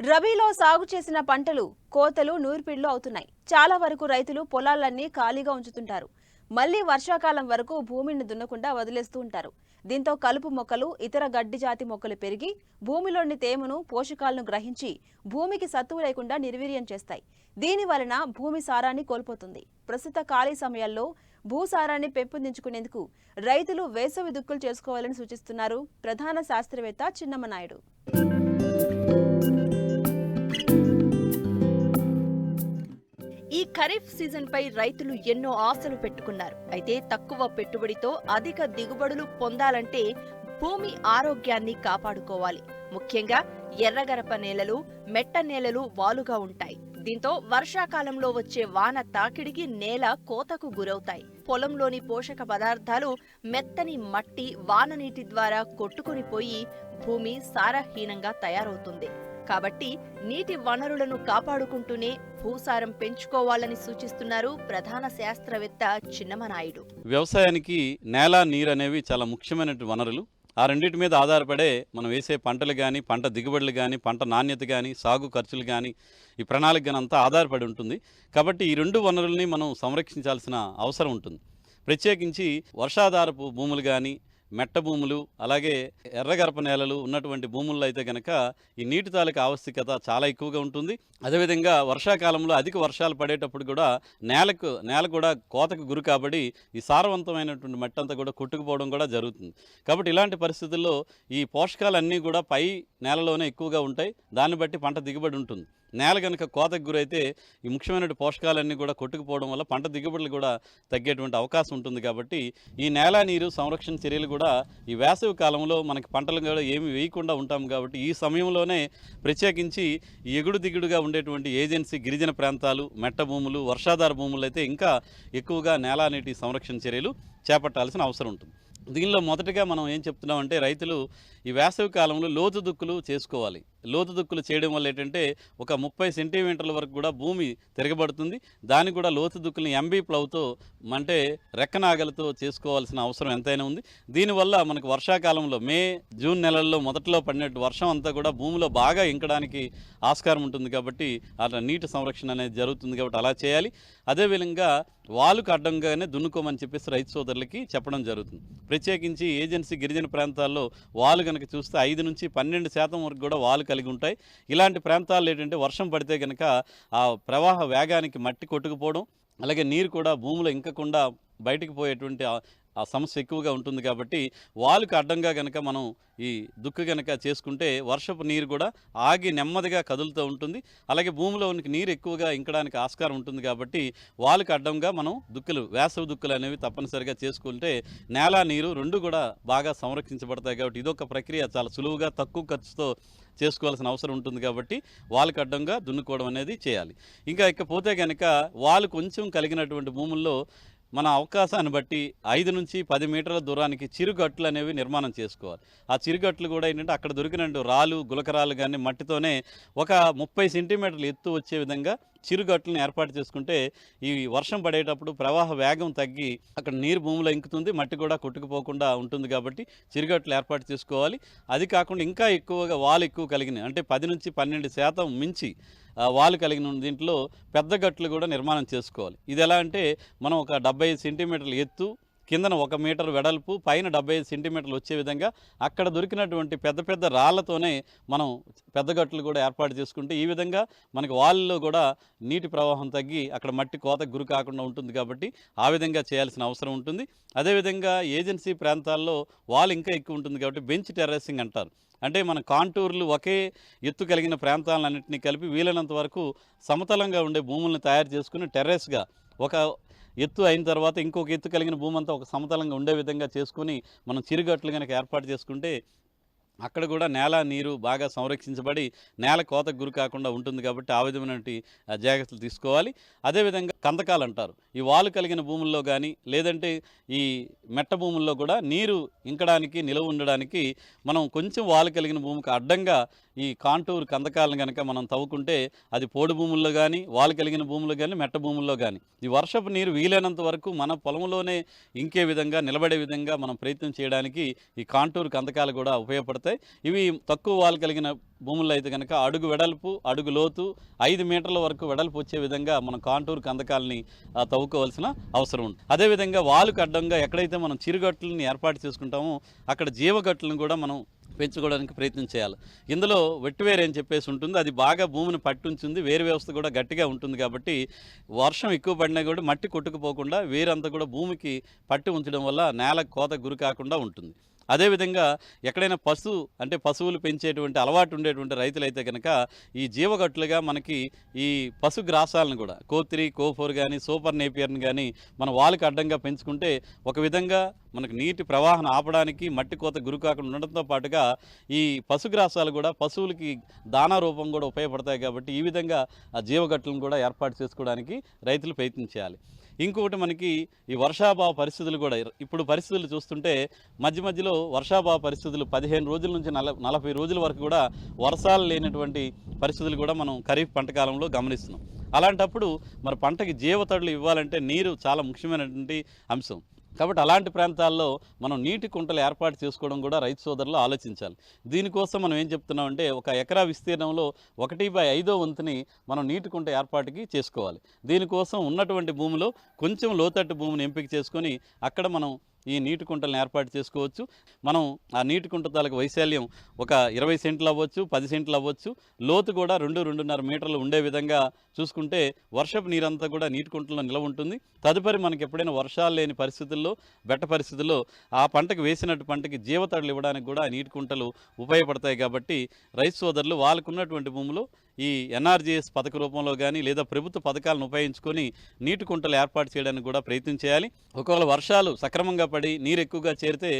రబీలో సాగు చేసిన పంటలు కోతలు నూర్పిళ్ళు అవుతున్నాయి. చాలా వరకు రైతులు పొలాలన్నీ ఖాళీగా ఉంచుతుంటారు. మళ్ళీ వర్షాకాలం వరకు భూమిని దున్నకుండా వదిలేస్తూ ఉంటారు. దీంతో కలుపు మొక్కలు ఇతర గడ్డి జాతి మొక్కలు పెరిగి భూమిలోని తేమను పోషకాలను గ్రహించి భూమికి సత్తువు లేకుండా నిర్వీర్యం చేస్తాయి. దీని వలన భూమి సారాన్ని కోల్పోతుంది. ప్రస్తుత ఖాళీ సమయాల్లో భూసారాన్ని పెంపొందించుకునేందుకు రైతులు వేసవి దుక్కులు చేసుకోవాలని సూచిస్తున్నారు ప్రధాన శాస్త్రవేత్త చిన్నమనాయుడు ఖరీఫ్ సీజన్పై రైతులు ఎన్నో ఆశలు పెట్టుకున్నారు. అయితే తక్కువ పెట్టుబడితో అధిక దిగుబడులు పొందాలంటే భూమి ఆరోగ్యాన్ని కాపాడుకోవాలి. ముఖ్యంగా ఎర్రగరప నేలలు మెట్ట నేలలు వాలుగా ఉంటాయి. దీంతో వర్షాకాలంలో వచ్చే వాన తాకిడికి నేల కోతకు గురవుతాయి. పొలంలోని పోషక పదార్థాలు మెత్తని మట్టి వాన నీటి ద్వారా కొట్టుకుని పోయి భూమి సారహీనంగా తయారవుతుంది. కాబట్టి నీటి వనరులను కాపాడుకుంటూనే భూసారం పెంచుకోవాలని సూచిస్తున్నారు ప్రధాన శాస్త్రవేత్త చిన్నమనాయుడు. వ్యవసాయానికి నేల నీరు అనేవి చాలా ముఖ్యమైన వనరులు. ఆ రెండింటి మీద ఆధారపడే మనం వేసే పంటలు కానీ పంట దిగుబడులు కానీ పంట నాణ్యత కానీ సాగు ఖర్చులు కానీ ఈ ప్రణాళిక కానీ అంతా ఆధారపడి ఉంటుంది. కాబట్టి ఈ రెండు వనరుల్ని మనం సంరక్షించాల్సిన అవసరం ఉంటుంది. ప్రత్యేకించి వర్షాధారపు భూములు కానీ మెట్ట భూములు అలాగే ఎర్రగరప నేలలు ఉన్నటువంటి భూముల్లో అయితే కనుక ఈ నీటి తాలూకా ఆవశ్యకత చాలా ఎక్కువగా ఉంటుంది. అదేవిధంగా వర్షాకాలంలో అధిక వర్షాలు పడేటప్పుడు కూడా నేలకు నేల కూడా కోతకు గురి కాబట్టి ఈ సారవంతమైనటువంటి మట్టి అంతా కూడా కొట్టుకుపోవడం కూడా జరుగుతుంది. కాబట్టి ఇలాంటి పరిస్థితుల్లో ఈ పోషకాలన్నీ కూడా పై నేలలోనే ఎక్కువగా ఉంటాయి. దాన్ని బట్టి పంట దిగుబడి ఉంటుంది. నేల కనుక కోతకు గురైతే ఈ ముఖ్యమైన పోషకాలన్నీ కూడా కొట్టుకుపోవడం వల్ల పంట దిగుబడులు కూడా తగ్గేటువంటి అవకాశం ఉంటుంది కాబట్టి ఈ నేల నీరు సంరక్షణ చర్యలు కూడా ఈ వేసవి కాలంలో మనకి పంటలు కూడా ఏమి వేయకుండా ఉంటాం కాబట్టి ఈ సమయంలోనే ప్రత్యేకించి ఎగుడు దిగుడుగా ఉండేటువంటి ఏజెన్సీ గిరిజన ప్రాంతాలు మెట్ట భూములు వర్షాధార భూములు అయితే ఇంకా ఎక్కువగా నేల నీటి సంరక్షణ చర్యలు చేపట్టాల్సిన అవసరం ఉంటుంది. దీనిలో మొదటగా మనం ఏం చెప్తున్నామంటే రైతులు ఈ వేసవి కాలంలో లోతు దుక్కులు చేసుకోవాలి. లోతు దుక్కులు చేయడం వల్ల ఏంటంటే ఒక ముప్పై సెంటీమీటర్ల వరకు కూడా భూమి తిరగబడుతుంది. దాన్ని కూడా లోతు దుక్కుల్ని ఎంబీ ప్లవ్తో అంటే రెక్కనాగలతో చేసుకోవాల్సిన అవసరం ఎంతైనా ఉంది. దీనివల్ల మనకు వర్షాకాలంలో మే జూన్ నెలల్లో మొదట్లో పడినట్టు వర్షం అంతా కూడా భూమిలో బాగా ఇంకడానికి ఆస్కారం ఉంటుంది కాబట్టి అట్లా నీటి సంరక్షణ అనేది జరుగుతుంది కాబట్టి అలా చేయాలి. అదేవిధంగా వాలుకు అడ్డంగానే దున్నుకోమని చెప్పేసి రైతు సోదరులకి చెప్పడం జరుగుతుంది. ప్రత్యేకించి ఏజెన్సీ గిరిజన ప్రాంతాల్లో వాలు కనుక చూస్తే ఐదు నుంచి పన్నెండు శాతం వరకు కూడా వాలు కలిగి ఉంటాయి. ఇలాంటి ప్రాంతాల్లో ఏంటంటే వర్షం పడితే కనుక ఆ ప్రవాహ వేగానికి మట్టి కొట్టుకుపోవడం అలాగే నీరు కూడా భూమిలో ఇంకకుండా బయటికి పోయేటువంటి ఆ- సమస్య ఎక్కువగా ఉంటుంది కాబట్టి వాలుకు అడ్డంగా కనుక మనం ఈ దుక్కు కనుక చేసుకుంటే వర్షపు నీరు కూడా ఆగి నెమ్మదిగా కదులుతూ ఉంటుంది. అలాగే భూమిలో ఉనికి నీరు ఎక్కువగా ఇంకడానికి ఆస్కారం ఉంటుంది కాబట్టి వాలుకు అడ్డంగా మనం దుక్కులు వేసవి దుక్కులు అనేవి తప్పనిసరిగా చేసుకుంటే నేల నీరు రెండు కూడా బాగా సంరక్షించబడతాయి కాబట్టి ఇదొక ప్రక్రియ చాలా సులువుగా తక్కువ ఖర్చుతో చేసుకోవాల్సిన అవసరం ఉంటుంది కాబట్టి వాళ్ళకి అడ్డంగా దున్నుకోవడం అనేది చేయాలి. ఇంకా ఇకపోతే కనుక వాళ్ళు కొంచెం కలిగినటువంటి భూముల్లో మన అవకాశాన్ని బట్టి ఐదు నుంచి పది మీటర్ల దూరానికి చిరుగట్లు అనేవి నిర్మాణం చేసుకోవాలి. ఆ చిరుగట్లు కూడా ఏంటంటే అక్కడ దొరికినట్టు రాళ్ళు గులకరాలు కానీ మట్టితోనే ఒక ముప్పై సెంటీమీటర్లు ఎత్తు వచ్చే విధంగా చిరుగట్లను ఏర్పాటు చేసుకుంటే ఈ వర్షం పడేటప్పుడు ప్రవాహ వేగం తగ్గి అక్కడ నీరు భూమిలో ఇంకుతుంది మట్టి కూడా కొట్టుకుపోకుండా ఉంటుంది కాబట్టి చిరుగట్లు ఏర్పాటు చేసుకోవాలి. అది కాకుండా ఇంకా ఎక్కువగా వాలు ఎక్కువ కలిగిన అంటే పది నుంచి పన్నెండు శాతం మించి వాలు కలిగిన దీంట్లో పెద్ద గట్లు కూడా నిర్మాణం చేసుకోవాలి. ఇది ఎలా అంటే మనం ఒక డెబ్బై సెంటీమీటర్ల ఎత్తు కిందన ఒక మీటర్ వెడల్పు పైన డెబ్బై ఐదు సెంటీమీటర్లు వచ్చే విధంగా అక్కడ దొరికినటువంటి పెద్ద పెద్ద రాళ్ళతోనే మనం పెద్ద గట్లు కూడా ఏర్పాటు చేసుకుంటే ఈ విధంగా మనకి వాళ్ళలో కూడా నీటి ప్రవాహం తగ్గి అక్కడ మట్టి కోతకు గురి కాకుండా ఉంటుంది కాబట్టి ఆ విధంగా చేయాల్సిన అవసరం ఉంటుంది. అదేవిధంగా ఏజెన్సీ ప్రాంతాల్లో వాల్ ఇంకా ఎక్కువ ఉంటుంది కాబట్టి బెంచ్ టెర్రసింగ్ అంటారు. అంటే మన కాంటూర్లు ఒకే ఎత్తు కలిగిన ప్రాంతాలన్నింటినీ కలిపి వీలైనంత వరకు సమతలంగా ఉండే భూములను తయారు చేసుకుని టెర్రస్గా ఒక ఎత్తు అయిన తర్వాత ఇంకొక ఎత్తు కలిగిన భూమంతా ఒక సమతలంగా ఉండే విధంగా చేసుకుని మనం చిరుగట్లు కనుక ఏర్పాటు చేసుకుంటే అక్కడ కూడా నేల నీరు బాగా సంరక్షించబడి నేల కోతకు గురి కాకుండా ఉంటుంది కాబట్టి ఆ విధమైనటువంటి ఆ, జాగ్రత్తలు తీసుకోవాలి. అదేవిధంగా కందకాలు అంటారు. ఈ వాలు కలిగిన భూముల్లో కానీ లేదంటే ఈ మెట్ట భూముల్లో కూడా నీరు ఇంకడానికి నిలవ ఉండడానికి మనం కొంచెం వాలు కలిగిన భూమికి అడ్డంగా ఈ కాంటూర్ కందకాలను కనుక మనం తవ్వుకుంటే అది పోడు భూముల్లో కానీ వాలు కలిగిన భూముల్లో కానీ మెట్ట భూముల్లో కానీ ఈ వర్షపు నీరు వీలైనంత వరకు మన పొలంలోనే ఇంకే విధంగా నిలబడే విధంగా మనం ప్రయత్నం చేయడానికి ఈ కాంటూర్ కందకాలు కూడా ఉపయోగపడతాయి. ఉపయోగపడతాయి ఇవి తక్కువ వాలు కలిగిన భూముల్లో అయితే కనుక అడుగు వెడల్పు అడుగు లోతు ఐదు మీటర్ల వరకు వెడల్పు వచ్చే విధంగా మనం కాంటూర్ కందకాలని తవ్వుకోవాల్సిన అవసరం ఉంది. అదేవిధంగా వాలుకు అడ్డంగా ఎక్కడైతే మనం చిరుగట్లని ఏర్పాటు చేసుకుంటామో అక్కడ జీవగట్లను కూడా మనం పెంచుకోవడానికి ప్రయత్నం చేయాలి. ఇందులో వెట్టువేరు అని చెప్పేసి ఉంటుంది. అది బాగా భూమిని పట్టుంచుంది. వేరు వ్యవస్థ కూడా గట్టిగా ఉంటుంది కాబట్టి వర్షం ఎక్కువ పడినా కూడా మట్టి కొట్టుకుపోకుండా వేరంతా కూడా భూమికి పట్టి ఉంచడం వల్ల నేల కోత గురి కాకుండా ఉంటుంది. అదేవిధంగా ఎక్కడైనా పశు అంటే పశువులు పెంచేటువంటి అలవాటు ఉండేటువంటి రైతులైతే కనుక ఈ జీవగట్టులుగా మనకి ఈ పశు గ్రాసాలను కూడా కోత్రి కోఫోర్ కానీ సూపర్ నేపియర్ని కానీ మన వాళ్ళకి అడ్డంగా పెంచుకుంటే ఒక విధంగా మనకు నీటి ప్రవాహం ఆపడానికి మట్టి కోత గురి కాకుండా ఉండడంతో పాటుగా ఈ పశుగ్రాసాలు కూడా పశువులకి దానా రూపం కూడా ఉపయోగపడతాయి కాబట్టి ఈ విధంగా ఆ జీవగట్లను కూడా ఏర్పాటు చేసుకోవడానికి రైతులు ప్రయత్నం చేయాలి. ఇంకొకటి మనకి ఈ వర్షాభావ పరిస్థితులు కూడా ఇప్పుడు పరిస్థితులు చూస్తుంటే మధ్య మధ్యలో వర్షాభావ పరిస్థితులు పదిహేను రోజుల నుంచి నల నలభై రోజుల వరకు కూడా వర్షాలు లేనటువంటి పరిస్థితులు కూడా మనం ఖరీఫ్ పంట కాలంలో గమనిస్తున్నాం. అలాంటప్పుడు మరి పంటకి జీవతడులు ఇవ్వాలంటే నీరు చాలా ముఖ్యమైనటువంటి అంశం. కాబట్టి అలాంటి ప్రాంతాల్లో మనం నీటి కుంటలు ఏర్పాటు చేసుకోవడం కూడా రైతు సోదరులు ఆలోచించాలి. దీనికోసం మనం ఏం చెప్తున్నామంటే ఒక ఎకరా విస్తీర్ణంలో ఒకటి బై ఐదో వంతుని మనం నీటి కుంట ఏర్పాటుకి చేసుకోవాలి. దీనికోసం ఉన్నటువంటి భూమిలో కొంచెం లోతట్టు భూమిని ఎంపిక చేసుకొని అక్కడ మనం ఈ నీటి కుంటలను ఏర్పాటు చేసుకోవచ్చు. మనం ఆ నీటి కుంట తాలూకు వైశాల్యం ఒక ఇరవై సెంట్లు అవ్వచ్చు పది సెంట్లు అవ్వచ్చు. లోతు కూడా రెండు రెండున్నర మీటర్లు ఉండే విధంగా చూసుకుంటే వర్షపు నీరంతా కూడా నీటి కుంటలో నిలవ ఉంటుంది. తదుపరి మనకి ఎప్పుడైనా వర్షాలు లేని పరిస్థితుల్లో బెట్ట పరిస్థితుల్లో ఆ పంటకు వేసినట్టు పంటకి జీవతడులు ఇవ్వడానికి కూడా నీటి కుంటలు ఉపయోగపడతాయి కాబట్టి రైతు సోదరులు వాళ్ళకున్నటువంటి భూములు ఈ ఎన్ఆర్జీఎస్ పథక రూపంలో కానీ లేదా ప్రభుత్వ పథకాలను ఉపయోగించుకొని నీటి కుంటలు ఏర్పాటు చేయడానికి కూడా ప్రయత్నం చేయాలి. ఒకవేళ వర్షాలు సక్రమంగా పడి నీరు ఎక్కువగా చేరితే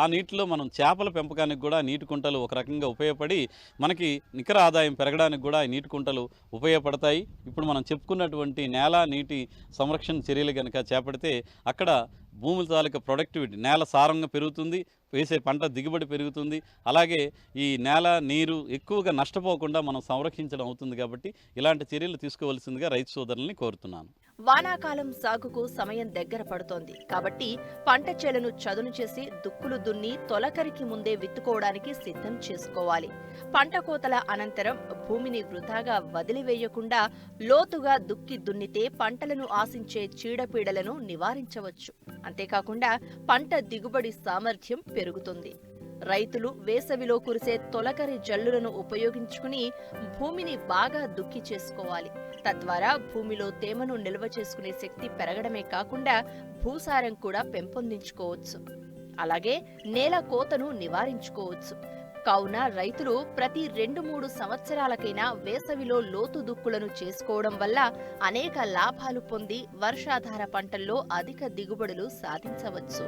ఆ నీటిలో మనం చేపల పెంపకానికి కూడా నీటి కుంటలు ఒక రకంగా ఉపయోగపడి మనకి నికర ఆదాయం పెరగడానికి కూడా ఈ నీటి కుంటలు ఉపయోగపడతాయి. ఇప్పుడు మనం చెప్పుకున్నటువంటి నేల నీటి సంరక్షణ చర్యలు కనుక చేపడితే అక్కడ భూముల తాలూకా ప్రొడక్టివిటీ నేల సారంగా పెరుగుతుంది వేసే పంట దిగుబడి పెరుగుతుంది. అలాగే ఈ నేల నీరు ఎక్కువగా నష్టపోకుండా మనం సంరక్షించడం అవుతుంది కాబట్టి ఇలాంటి చర్యలు తీసుకోవాల్సిందిగా రైతు సోదరుల్ని కోరుతున్నాను. వానాకాలం సాగుకు సమయం దగ్గర పడుతోంది. కాబట్టి పంట చేలను చదును చేసి దుక్కులు దున్ని తొలకరికి ముందే విత్తుకోవడానికి సిద్ధం చేసుకోవాలి. పంట కోతల అనంతరం భూమిని వృధాగా వదిలివేయకుండా లోతుగా దుక్కి దున్నితే పంటలను ఆశించే చీడపీడలను నివారించవచ్చు. అంతేకాకుండా పంట దిగుబడి సామర్థ్యం పెరుగుతుంది. రైతులు వేసవిలో కురిసే తొలకరి జల్లులను ఉపయోగించుకుని భూమిని బాగా దుక్కి చేసుకోవాలి. తద్వారా భూమిలో తేమను నిల్వ చేసుకునే శక్తి పెరగడమే కాకుండా భూసారం కూడా పెంపొందించుకోవచ్చు. అలాగే నేల కోతను నివారించుకోవచ్చు. కావున రైతులు ప్రతి రెండు మూడు సంవత్సరాలకైనా వేసవిలో లోతు దుక్కులను చేసుకోవడం వల్ల అనేక లాభాలు పొంది వర్షాధార పంటల్లో అధిక దిగుబడులు సాధించవచ్చు.